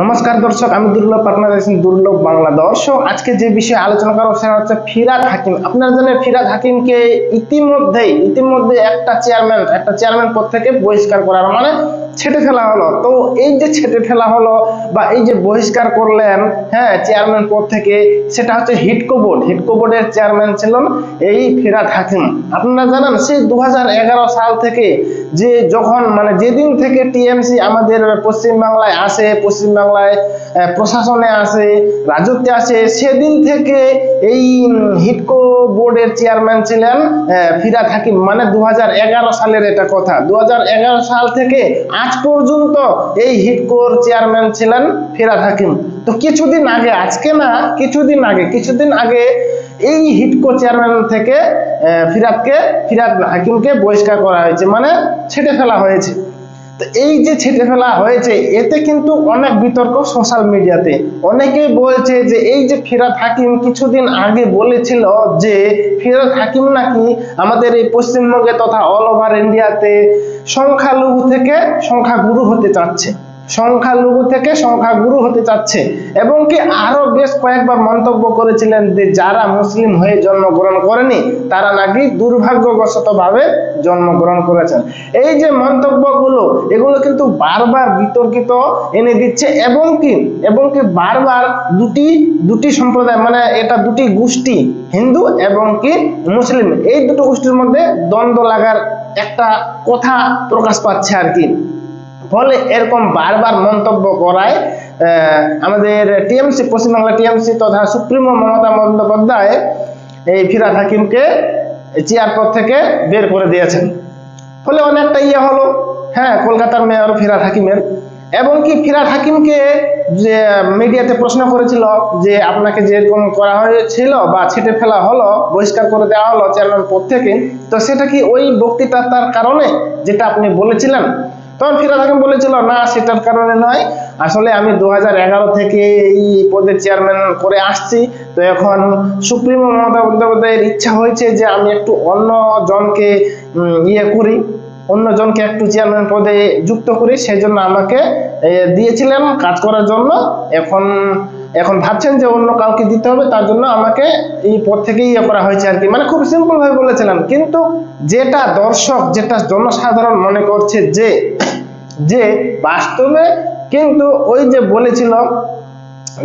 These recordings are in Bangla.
নমস্কার দর্শক, আমি দুর্লভ, আপনারা আছেন দুর্লভ বাংলা দর্শক আজকে যে বিষয়ে আলোচনা করা সেটা হচ্ছে ফিরাদ হাকিম। আপনারা জানেন ফিরাদ হাকিমকে ইতিমধ্যেই ইতিমধ্যে একটা চেয়ারম্যান একটা চেয়ারম্যান পদ থেকে বহিষ্কার করার মানে ছেটে ফেলা হলো। তো এই যে ছেটে ফেলা হলো বা এই যে বহিষ্কার করলেন হ্যাঁ চেয়ারম্যান পদ থেকে, সেটা হচ্ছে হিটকো বোর্ড। হিটকো বোর্ডের চেয়ারম্যান ছিলেন এই ফিরাদ হাকিম। আপনারা জানেন সেই দু হাজার এগারো সাল থেকে যে যখন মানে যেদিন থেকে টিএমসি আমাদের পশ্চিমবাংলায় আসে পশ্চিমবাংলায় প্রশাসনে আসে রাজত্বে আসে সেদিন থেকে এই হিটকো বোর্ডের চেয়ারম্যান ছিলেন আহ, ফিরাদ হাকিম। মানে দু হাজার এগারো সালের এটা কথা। দু হাজার এগারো সাল থেকে আজ পর্যন্ত এই হিটকোর চেয়ারম্যান ছিলেন ফিরাদ হাকিম। তো কিছুদিন আগে আজকে না কিছুদিন আগে কিছুদিন আগে এই হিটকো চেয়ারম্যান থেকে ফিরাদকে, ফিরাদ হাকিমকে বহিষ্কার করা হয়েছে মানে ছেটে ফেলা হয়েছে। তো এই যে ছেটে ফেলা হয়েছে, এতে কিন্তু অনেক বিতর্ক সোশ্যাল মিডিয়াতে অনেকেই বলছে যে এই যে ফিরাদ হাকিম কিছুদিন আগে বলেছিল যে ফিরাদ হাকিম নাকি আমাদের এই পশ্চিমবঙ্গে তথা অল ওভার ইন্ডিয়াতে সংখ্যালঘু থেকে সংখ্যাগুরু হতে চাচ্ছে। সংখ্যালঘু থেকে সংখ্যাগুরু হতে চাচ্ছে। এবং কি আরও বেশ কয়েকবার মন্তব্য করেছিলেন যে যারা মুসলিম হয়ে জন্মগ্রহণ করেনি, তারা নাকি দুর্ভাগ্যবশত ভাবে জন্মগ্রহণ করেছেন। এই যে মন্তব্যগুলো, এগুলো কিন্তু বারবার বিতর্কিত এনে দিচ্ছে এবং কি এবং কি বারবার দুটি দুটি সম্প্রদায় মানে এটা দুটি গোষ্ঠী, হিন্দু এবং কি মুসলিম, এই দুটো গোষ্ঠীর মধ্যে দ্বন্দ্ব লাগার একটা কথা প্রকাশ পাচ্ছে আর কি। ফলে এরকম বারবার মন্তব্য করায় আমাদের টিএমসি, পশ্চিমবাংলা টিএমসি তথা সুপ্রিমো মমতা বন্দ্যোপাধ্যায় এই ফিরাদ হাকিমকে চেয়ার পদ থেকে বের করে দিয়েছেন। ফলে অনেকটা ইয়ে হলো হ্যাঁ কলকাতার মেয়র ফিরাদ হাকিমের। এবং কি ফিরাদ হাকিমকে যে মিডিয়াতে প্রশ্ন করেছিল যে আপনাকে যেরকম করা হয়েছিল বা ছেটে ফেলা হলো, বহিষ্কার করে দেওয়া হলো চেয়ারম্যান পদ থেকে, তো সেটা কি ওই বক্তৃতার কারণে যেটা আপনি বলেছিলেন? তখন ফিরাদ হাকিম বলেছিল, না, সেটার কারণে নয়। আসলে আমি দু হাজার এগারো থেকে এই পদে চেয়ারম্যান করে আসছি। তো এখন সুপ্রিমো মমতা বন্দ্যোপাধ্যায়ের ইচ্ছা হয়েছে যে আমি একটু অন্য জনকে ইয়ে করি, অন্য জনকে একটু চেয়ারম্যান পদে যুক্ত করি। সেই জন্য আমাকে দিয়েছিলেন কাজ করার জন্য। এখন এখন ভাবছেন যে অন্য কাউকে দিতে হবে, তার জন্য আমাকে এই পদ থেকেই ইয়ে করা হয়েছে আর কি। মানে খুব সিম্পল ভাবে বলেছিলাম, কিন্তু যেটা দর্শক, যেটা জনসাধারণ মনে করছে যে যে বাস্তবে কিন্তু ওই যে বলেছিল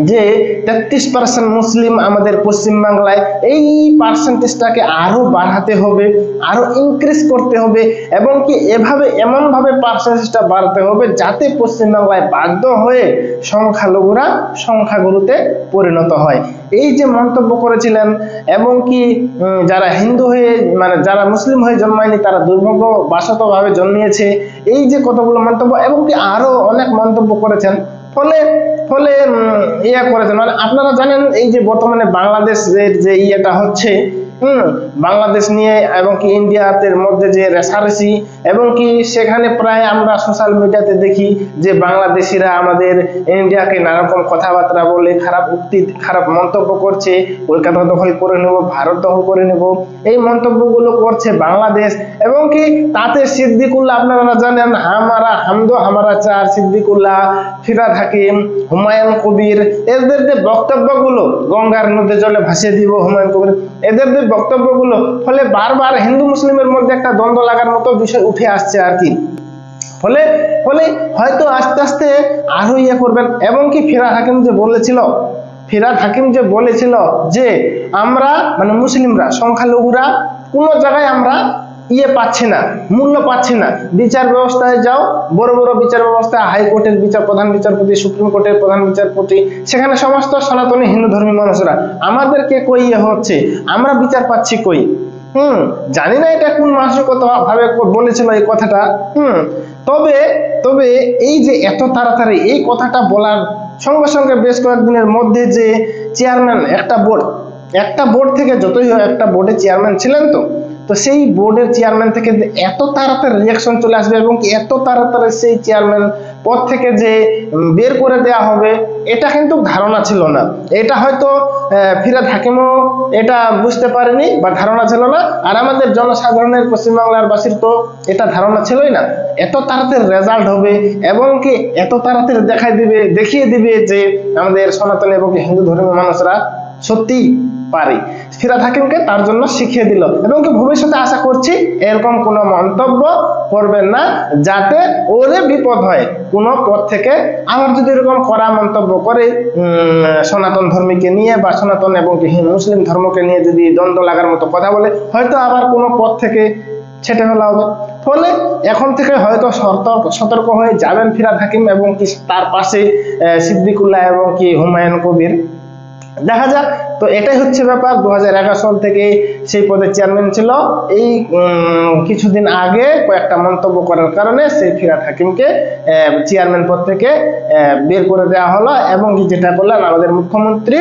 যে তেত্রিশ পার্সেন্ট মুসলিম আমাদের পশ্চিমবাংলায় এই পার্সেন্টেজটাকে আরও বাড়াতে হবে আরও ইনক্রিজ করতে হবে এবং কি এভাবে এমনভাবে পার্সেন্টেজটা বাড়াতে হবে যাতে পশ্চিমবাংলায় বাধ্য হয়ে সংখ্যালঘুরা সংখ্যাগুরুতে পরিণত হয়। এই যে মন্তব্য করেছিলেন এবং কি যারা হিন্দু হয়ে মানে যারা মুসলিম হয়ে জন্মায়নি, তারা দুর্ভাগ্য বাসতভাবে জন্মিয়েছে, এই যে কতগুলো মন্তব্য এবং কি আরও অনেক মন্তব্য করেছেন ফলে ফলে ইয়ে করেছেন মানে আপনারা জানেন এই যে বর্তমানে বাংলাদেশের যে ইয়েটা হচ্ছে হুম, বাংলাদেশ নিয়ে এবং কি ইন্ডিয়াতে মধ্যে যে রেসারেসি এবং কি সেখানে প্রায় আমরা সোশ্যাল মিডিয়াতে দেখি যে বাংলাদেশিরা আমাদের ইন্ডিয়াকে নানা রকম কথাবার্তা বলে খারাপ উক্তি, খারাপ মন্তব্য করছে, কলকাতা দখল করে নেব, ভারত দখল করে নেব। এই মন্তব্যগুলো করছে বাংলাদেশ এবং কি তাতে সিদ্দিকুল্লাহ, আপনারা জানেন, হামারা হামদো, হামারা চার সিদ্দিকুল্লাহ ফিরাদ হাকিম হুমায়ুন কবির এদের যে বক্তব্যগুলো গঙ্গার নদী জলে ভাসিয়ে দিব, হুমায়ুন কবির। এদের যে বক্তব্যগুলো, ফলে বারবার হিন্দু মুসলিমের মধ্যে একটা দ্বন্দ্ব লাগার মতো বিষয় উঠে আসছে আর কি। ফলে ফলে হয়তো আস্তে আস্তে আরও ইয়ে করবেন। এবং কি ফিরাদ হাকিম যে বলেছিল ফিরাদ হাকিম যে বলেছিল যে আমরা মানে মুসলিমরা, সংখ্যালঘুরা কোনো জায়গায় আমরা ইয়ে পাচ্ছে না, মূল্য পাচ্ছে না। বিচার ব্যবস্থায় যাও, বড় বড় বিচার ব্যবস্থা হাইকোর্টের বিচার, প্রধান বিচারপতি, সুপ্রিম কোর্টের প্রধান বিচারপতি, সেখানে সমস্ত সনাতনী হিন্দু ধর্মী মানুষরা। আমাদেরকে কই ইয়ে হচ্ছে? আমরা বিচার পাচ্ছি কই? হুম, জানি না এটা কোন মানসিকতা ভাবে বলেছিল এই কথাটা। হুম, তবে তবে এই যে এত তাড়াতাড়ি এই কথাটা বলার সঙ্গে সঙ্গে বেশ কয়েকদিনের মধ্যে যে চেয়ারম্যান একটা বোর্ড একটা বোর্ড থেকে যতই হোক একটা বোর্ডের চেয়ারম্যান ছিলেন তো তো সেই বোর্ডের চেয়ারম্যান থেকে এত তাড়াতাড়ি রিয়াকশন চলে আসবে এবং এত তাড়াতাড়ি সেই চেয়ারম্যান পদ থেকে যে বের করে দেওয়া হবে, এটা কিন্তু ধারণা ছিল না। এটা হয়তো ফিরাদ হাকিমও এটা বুঝতে পারেনি বা ধারণা ছিল না। আর আমাদের জনসাধারণের পশ্চিমবাংলার বাসীর তো এটা ধারণা ছিলই না। এত তাড়াতাড়ি রেজাল্ট হবে এবং কি এত তাড়াতাড়ি দেখাই দিবে, দেখিয়ে দিবে যে আমাদের সনাতন এবং হিন্দু ধর্মের মানুষরা সত্যি পারে। ফিরাদ হাকিমকে তার জন্য শিখিয়ে দিল। এবং কি ভবিষ্যতে আশা করছি, এরকম কোনো মন্তব্য করবেন না, যাতে ওরে বিপদ হয়। কোনো পথ থেকে আবার যদি এরকম করা মন্তব্য করে সনাতন ধর্মীকে নিয়ে বা সনাতন এবং মুসলিম ধর্মকে নিয়ে যদি দ্বন্দ্ব লাগার মতো কথা বলে, হয়তো আবার কোনো পথ থেকে ছেটে ফেলা হবে। ফলে এখন থেকে হয়তো সতর্ক সতর্ক হয়ে যাবেন ফিরাদ হাকিম এবং কি তার পাশে সিদ্দিকুল্লাহ এবং কি হুমায়ুন কবির। দেখা যাক। তো এটাই হচ্ছে ব্যাপার। দু হাজার এগারো সাল থেকে সেই পদে চেয়ারম্যান ছিল। এই কিছুদিন আগে কয়েকটা মন্তব্য করার কারণে সেই ফিরাদ হাকিমকে চেয়ারম্যান পদ থেকে বের করে দেওয়া হলো এবং যেটা করলেন, আমাদের মুখ্যমন্ত্রী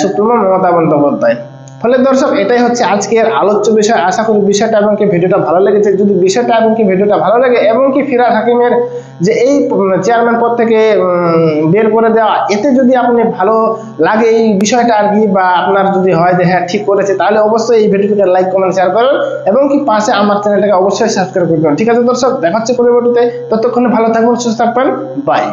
সুপ্রিমো মমতা বন্দ্যোপাধ্যায়। ফলে দর্শক, এটাই হচ্ছে আজকের আলোচ্য বিষয়। আশা করি বিষয়টা এবং কি ভিডিওটা ভালো লেগেছে। যদি বিষয়টা এবং কি ভিডিওটা ভালো লাগে এবং কি ফিরাদ হাকিমের যে এই চেয়ারম্যান পদ থেকে বের করে দেওয়া, এতে যদি আপনি ভালো লাগে এই বিষয়টা আর কি বা আপনার যদি হয় যে হ্যাঁ ঠিক করেছে, তাহলে অবশ্যই এই ভিডিওটাকে লাইক কমেন্ট শেয়ার করুন এবং কি পাশে আমার চ্যানেলটাকে অবশ্যই সাবস্ক্রাইব করবেন ঠিক আছে দর্শক দেখা হচ্ছে পরবর্তীতে। ততক্ষণে ভালো থাকবেন সুস্থ থাকবেন। বাই